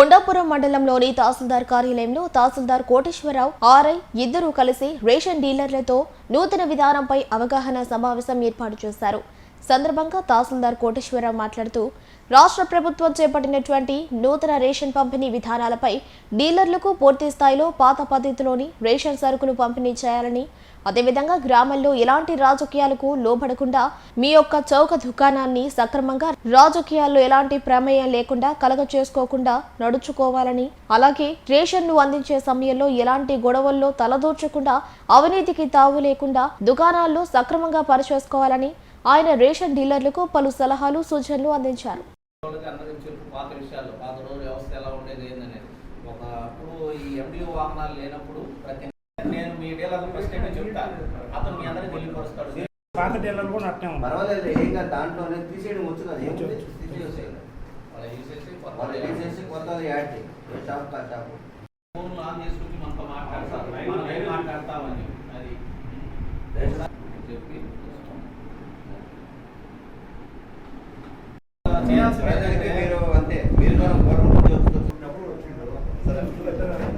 కొండాపురం మండలంలోని తహసీల్దార్ కార్యాలయంలో తహసీల్దార్ కోటేశ్వరరావు ఆర్ఐ ఇద్దరూ కలిసి రేషన్ డీలర్లతో నూతన విధానంపై అవగాహన సమావేశం ఏర్పాటు చేశారు. సందర్భంగా తహసీల్దార్ కోటేశ్వరరావు మాట్లాడుతూ రాష్ట్ర ప్రభుత్వం చేపట్టినటువంటి నూతన రేషన్ పంపిణీ విధానాలపై డీలర్లకు పూర్తి స్థాయిలో పాత పద్ధతిలోని రేషన్ సరుకులు పంపిణీ చేయాలని అదేవిధంగా గ్రామాల్లో ఎలాంటి రాజకీయాలకు లోబడకుండా మీ యొక్క చౌక దుకాణాన్ని సక్రమంగా రాజకీయాల్లో ఎలాంటి ప్రమేయం లేకుండా కలగ చేసుకోకుండా నడుచుకోవాలని అలాగే రేషన్ను అందించే సమయంలో ఎలాంటి గొడవల్లో తలదూర్చకుండా అవినీతికి తావు లేకుండా దుకాణాల్లో సక్రమంగా పనిచేసుకోవాలని ఆయన రేషన్ డీలర్లకు పలు సలహాలు సూచనలు అందించారు. పాత విషయాలు పాత రోజు వ్యవస్థ ఎలా ఉండేది ఏందనేది. ఒక అప్పుడు ఈ ఎండిఓ వాహనాలు లేనప్పుడు ప్రతి నేను మీ డీలర్ ఫస్ట్ టైం చెప్తా. అతను మీ అందరికీ తెలియపరుస్తాడు పాత డీలర్లు కూడా అట్నే ఉన్నారు. పర్వాలేదు ఏం కాదు దాంట్లోనే తీసేయడం వచ్చు కదా. తీసేసేయాలి వాళ్ళు యాడ్. చేయి ఏ షాప్ కా షాప్. ఫోన్ ఆన్ చేసుకుని మనతో మాట్లాడతారు. మనం ఏం మాట్లాడతామని. అది. చేయాల్సింది మీరు అంతే మీరు గవర్నమెంట్ సరే.